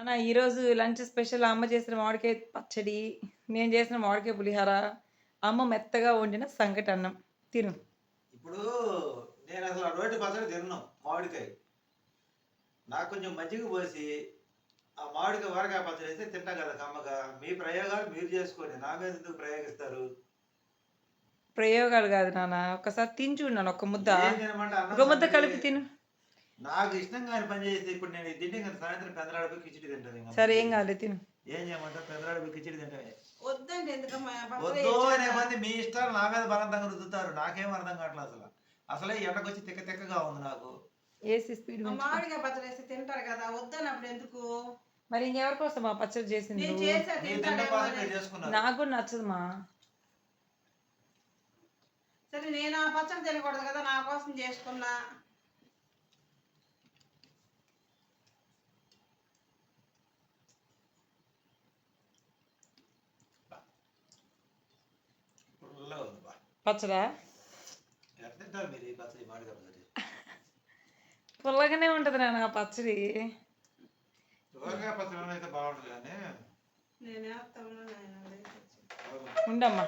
అన్న ఈరోజు lunch special అమ్మ చేసిన మామిడికాయ పచ్చడి నేను చేసిన మామిడికాయ పులిహోర అమ్మ మెత్తగా వండిన సంగటి అన్నం తిను. ఇప్పుడు నేను అసలు రోటి పచ్చడి తిన్నాను మామిడికాయ. నాకు కొంచెం మజ్జిగ పోసి ఆ మామిడికాయ వరకాయ పచ్చడి వేస్తే తింటాం కదా కమ్మగా మీ ప్రయోగాలు మీరు చేసుకోండి. నా మీద ఎందుకు ప్రయోగిస్తారు? ప్రయోగాలు కాదు నాన్న. ఒకసారి తిని చూడు ఒక్క ముద్ద. ఏం తినమంటే అన్నం ఒక ముద్ద కలిపి తిను. నాకు ఇష్టం కాని పని చేస్తే ఇప్పుడు నేను తింటే ఇంకా సాయంత్రం పెందలాడిపోయి కిచిడి తింటాను. సరే ఏం కాదు తిను. ఏం చేయమంటారు పెందలాడిపోయి కిచిడి వద్దండి ఎందుకమ్మా? వద్దు అనే మంది మీ ఇష్టాలు నా మీద బలంతంగా రుద్దుతారు. నాకేం అర్థం కావట్లేదు అసలు. అసలే ఎండకొచ్చి తిక్క తిక్కగా ఉంది నాకు. ఏసీ స్పీడ్ మామిడిగా పచ్చడి వేసి తింటారు కదా వద్దన్నప్పుడు ఎందుకు? మరి ఇంకెవరి కోసం ఆ పచ్చడి చేసింది మీ నాకు కూడా నచ్చదు మా. సరే నేను ఆ పచ్చడి తినకూడదు కదా నా కోసం చేసుకున్నా. పచ్చడా? పుల్లగానే ఉంటది నాన్న పచ్చడి. ఉండమ్మా